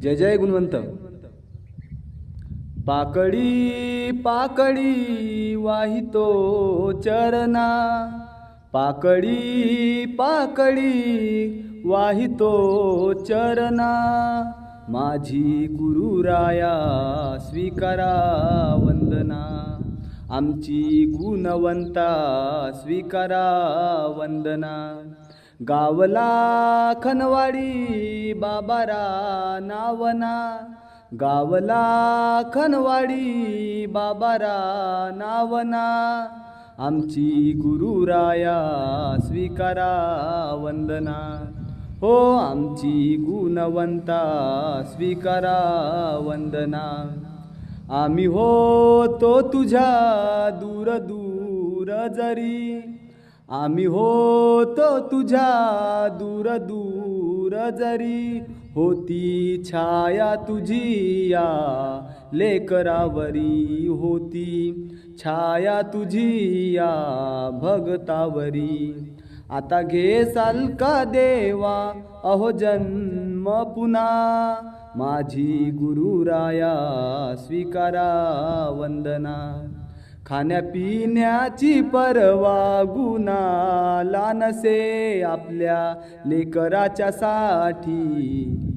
जय जय गुणवंत. पाकडी पाकडी वाहितो चरणा. पाकडी पाकडी वाहितो चरणा. माझी गुरुराया स्वीकारा वंदना. आमची गुणवंता स्वीकारा वंदना. गावला खनवाडी बाबारा नावना. गावला खनवाडी बाबारा नावना. आमची गुरुराया स्वीकारा वंदना. हो आमची गुणवंता स्वीकारा वंदना. आम्ही हो तो तुझ्या दूर दूर जरी. आम्ही होतो तुझ्या दूर दूर जरी. होती छाया तुझी या लेकरावरी होती. छाया तुझी या भगतावरी. आता घेसाल का देवा अहो जन्म पुन्हा. माझी गुरुराया स्वीकारा वंदना. खाण्यापिण्याची परवा गुणाला नसे आपल्या लेकराच्या साठी.